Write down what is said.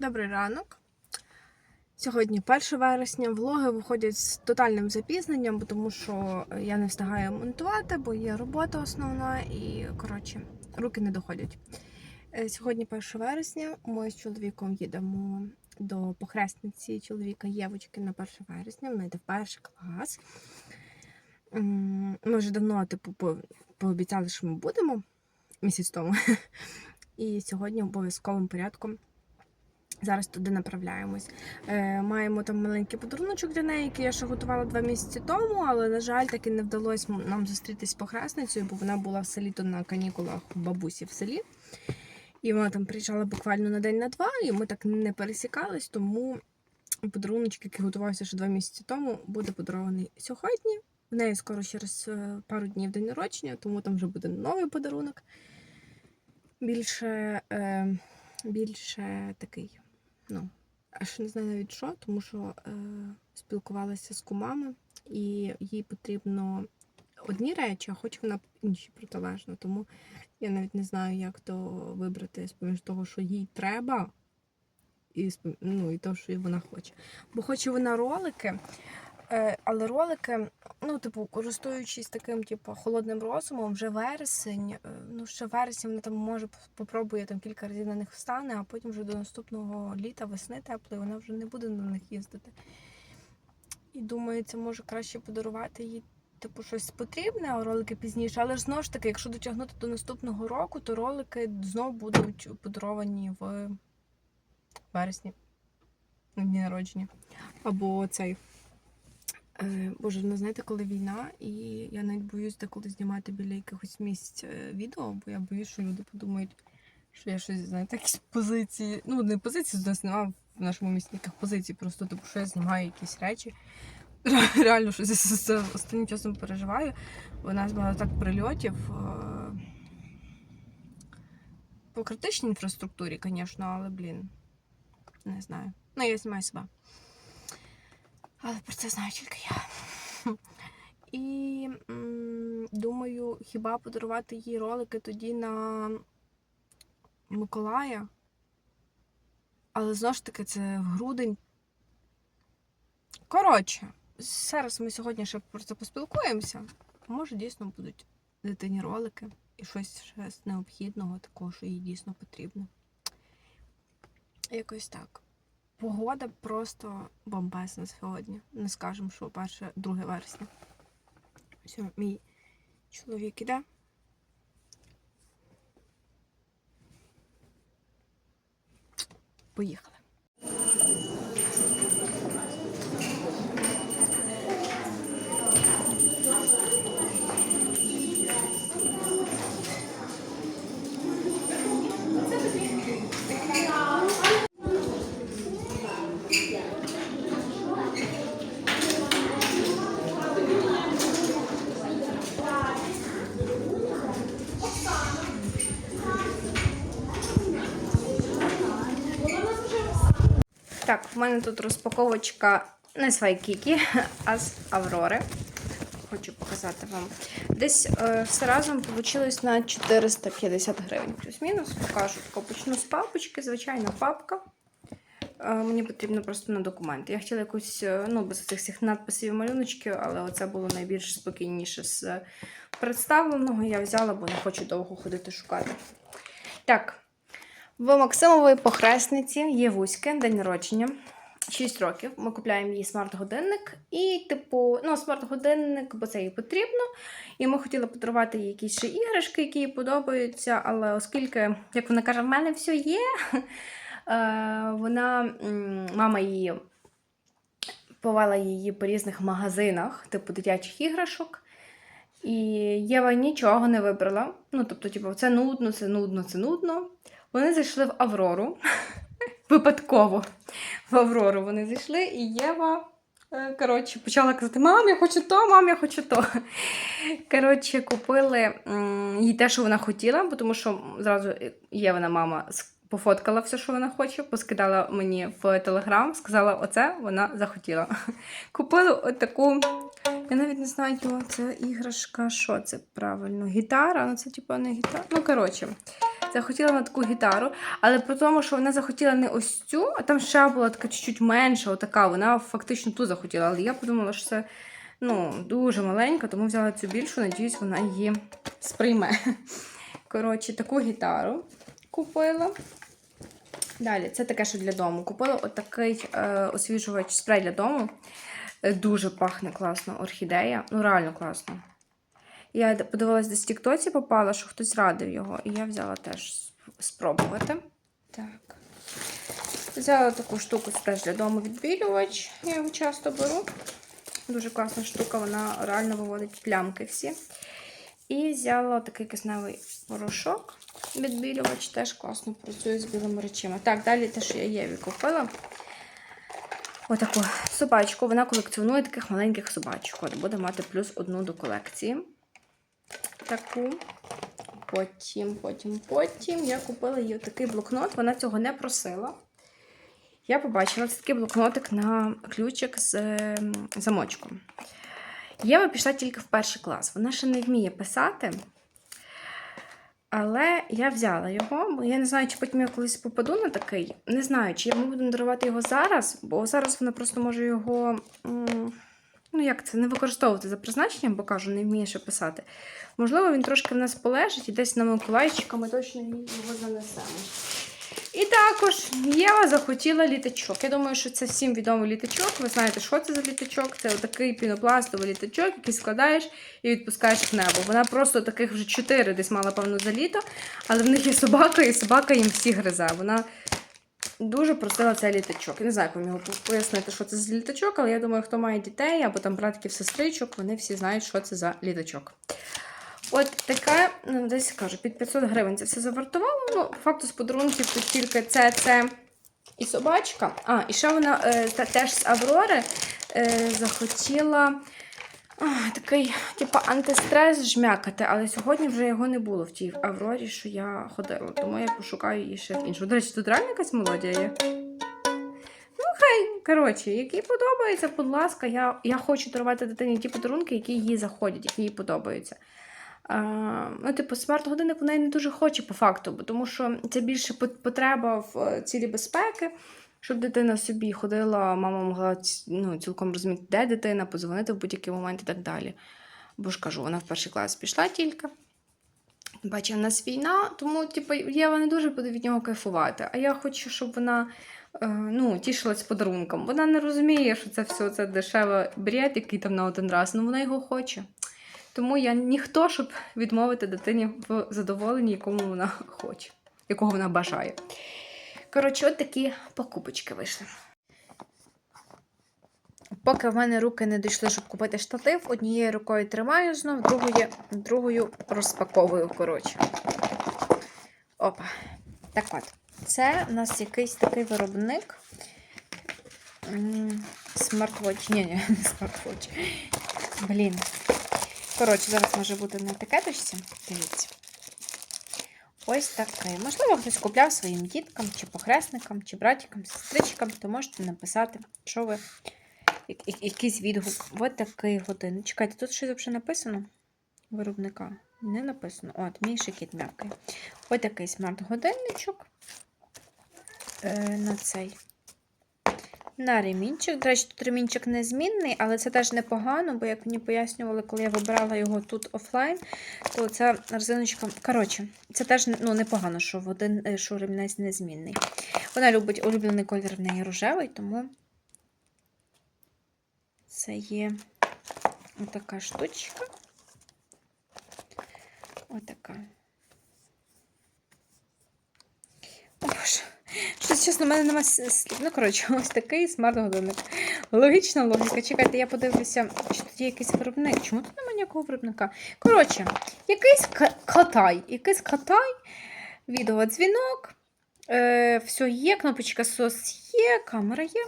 Добрий ранок. Сьогодні 1 вересня. Влоги виходять з тотальним запізненням, тому що я не встигаю монтувати, бо є робота основна і, коротше, руки не доходять. Е, Сьогодні 1 вересня. Ми з чоловіком їдемо до похресниці чоловіка Євочки на 1 вересня. Вона йде в перший клас. Ми вже давно, типу, пообіцяли, що ми будемо місяць тому. І сьогодні обов'язковим порядком Зараз туди направляємось. Е, маємо там маленький подаруночок для неї, який я ще готувала два місяці тому, але, на жаль, таки не вдалося нам зустрітись з похресницею, бо вона була в селі то на канікулах бабусі в селі. І вона там приїжджала буквально на день на два, і ми так не пересікались, тому подаруночок, який готувався ще два місяці тому, буде подарований сьогодні. В неї скоро через е, пару днів день народження, тому там вже буде новий подарунок. Більше, е, більше такий ну, аж не знаю навіть що, тому що е, спілкувалася з кумами, і їй потрібно одні речі, а хоч вона інші протилежно. Тому я навіть не знаю, як то вибрати з-поміж того, що їй треба, і, ну, і того, що вона хоче. Бо хоче вона ролики. Е, але ролики, ну, типу, користуючись таким, типу, холодним розумом, вже вересень, е, ну, ще вересень вона там може попробує там кілька разів на них встане, а потім вже до наступного літа, весни теплої, вона вже не буде на них їздити. І думаю, це може краще подарувати їй, типу, щось потрібне, а ролики пізніше. Але ж знову ж таки, якщо дотягнути до наступного року, то ролики знов будуть подаровані в вересні на дні народження. Або цей. Е, Боже, ну знаєте, коли війна, і я навіть боюсь деколи знімати біля якихось місць е, відео, бо я боюсь, що люди подумають, що я щось, знаєте, якісь позиції. Ну, не позиції, у нас немає в нашому місті ніяких позицій, просто типу, що я знімаю якісь речі. Реально, що з це останнім часом переживаю. У нас багато так прильотів. е, По критичній інфраструктурі, звісно, але, блін, не знаю. Ну, я знімаю себе. Але про це знаю тільки я. І думаю, хіба подарувати їй ролики тоді на Миколая. Але знову ж таки, це в грудень. Коротше, зараз ми сьогодні ще про це поспілкуємося. Може, дійсно будуть дитині ролики і щось ще необхідного, такого, що їй дійсно потрібно. Якось так. Погода просто бомбезна сьогодні. Не скажемо, що перше, 2 вересня. Все, мій чоловік іде. Поїхали. Так, в мене тут розпаковочка не з Вайкікі, а з Аврори. Хочу показати вам. Десь е, все разом вийшло на 450 гривень. Плюс-мінус. Покажу. Почну з папочки, звичайна папка. Е, мені потрібно просто на документи. Я хотіла якусь, е, ну, без цих всіх надписів і малюночків, але оце було найбільш спокійніше з представленого. Я взяла, бо не хочу довго ходити шукати. Так, в Максимової похресниці є вузьке день народження. 6 років. Ми купляємо їй смарт-годинник. І, типу, ну, смарт-годинник, бо це їй потрібно. І ми хотіли подарувати їй якісь ще іграшки, які їй подобаються. Але оскільки, як вона каже, в мене все є, е, вона, мама її повела її по різних магазинах, типу дитячих іграшок. І Єва нічого не вибрала. Ну, тобто, типу, це нудно, це нудно, це нудно. Вони зайшли в Аврору. Випадково. В Аврору вони зайшли, і Єва. е, Коротше, почала казати: мам, я хочу то, мам, я хочу то. Коротше, купили їй те, що вона хотіла, бо тому що зразу Євина мама пофоткала все, що вона хоче, поскидала мені в телеграм, сказала, оце вона захотіла. Купили отаку. Я навіть не знаю, це іграшка, що це правильно. Гітара, ну це типу не гітара. Ну, коротше, захотіла на таку гітару, але при тому, що вона захотіла не ось цю, а там ще була така чуть-чуть менша, отака. Вона фактично ту захотіла. Але я подумала, що це ну, дуже маленька, тому взяла цю більшу, надіюсь, вона її сприйме. Коротше, таку гітару купила. Далі, це таке, що для дому. Купила отакий е, освіжувач спрей для дому. Е, Дуже пахне класно орхідея. Ну, реально класно. Я подивилась, десь в Тіктоці попала, що хтось радив його, і я взяла теж спробувати. Так. Взяла таку штуку, теж для дому відбілювач. Я його часто беру. Дуже класна штука, вона реально виводить плямки всі. І взяла такий кисневий порошок. Відбілювач теж класно працює з білими речима. Так, далі те, що я Єві купила. Отаку собачку. Вона колекціонує таких маленьких собачок. От буде мати плюс одну до колекції. Таку. Потім, потім, потім я купила їй такий блокнот. Вона цього не просила. Я побачила це такий блокнотик на ключик з ем, замочком. Єва пішла тільки в перший клас. Вона ще не вміє писати. Але я взяла його, бо я не знаю, чи потім я колись попаду на такий. Не знаю, чи ми будемо дарувати його зараз, бо зараз вона просто може його. Ну, як це, не використовувати за призначенням, бо кажу, не вміє ще писати. Можливо, він трошки в нас полежить і десь на Миколайчика ми точно його занесемо. І також Єва захотіла літачок. Я думаю, що це всім відомий літачок. Ви знаєте, що це за літачок? Це такий пінопластовий літачок, який складаєш і відпускаєш в небо. Вона просто таких вже чотири десь мала, певно, за літо, але в них є собака, і собака їм всі гризе. Вона дуже просила цей літачок. Не знаю, як вам його пояснити, що це за літачок, але я думаю, хто має дітей або там братків, сестричок, вони всі знають, що це за літачок. От така, ну, десь кажу, під 500 гривень це все завартувало. Ну, факту з подарунків тут тільки це, це і собачка. А, і ще вона е, та, теж з Аврори е, захотіла такий, типу, антистрес жмякати, але сьогодні вже його не було в тій Аврорі, що я ходила. Тому я пошукаю її ще в іншу. До речі, тут реально якась мелодія є. Ну, хай, коротше, який подобається, будь ласка, я, я хочу дарувати дитині ті подарунки, які їй заходять, які їй подобаються. А, ну, типу, смарт-годинник вона й не дуже хоче по факту, бо тому що це більше пот- потреба в е, цілі безпеки, щоб дитина собі ходила, мама могла ну, цілком розуміти, де дитина, подзвонити в будь-який момент і так далі. Бо ж кажу, вона в перший клас пішла тільки. Бачить, в нас війна, тому типу, Єва не дуже буде від нього кайфувати. А я хочу, щоб вона е, ну, тішилась подарунком. Вона не розуміє, що це все це дешевий бред, який там на один раз, ну вона його хоче. Тому я ніхто, щоб відмовити дитині в задоволенні, якому вона хоче, якого вона бажає. Коротше, от такі покупочки вийшли. Поки в мене руки не дійшли, щоб купити штатив, однією рукою тримаю знов, другою, другою розпаковую. Коротше. Опа. Так от. Це у нас якийсь такий виробник. М, Смарт-вотч. Ні, ні, не смарт-вотч. Блін. Коротше, зараз може бути на етикеточці. Дивіться. Ось такий. Можливо, хтось купляв своїм діткам, чи похресникам, чи братикам, сестричкам, то можете написати, що ви якийсь відгук. Ось такий годинник. Чекайте, тут щось взагалі написано? Виробника. Не написано. От, мій шикіт м'який. Ось такий смарт-годинничок. Е, на цей. На ремінчик. До речі, тут ремінчик незмінний, але це теж непогано, бо як мені пояснювали, коли я вибирала його тут офлайн, то ця резиночка. Коротше, це теж ну, непогано, що, в один, е, що ремінець незмінний. Вона любить улюблений колір в неї рожевий, тому це є отака штучка. Отака. О, Боже. Щось, чесно, в мене слів. Ну, коротше, ось такий смарт-годинник. Логічна логіка. Чекайте, я подивлюся, чи тут є якийсь виробник. Чому тут немає ніякого виробника? Коротше, якийсь катай. Якийсь катай, відеодзвінок. Е, все є, кнопочка SOS є, камера є.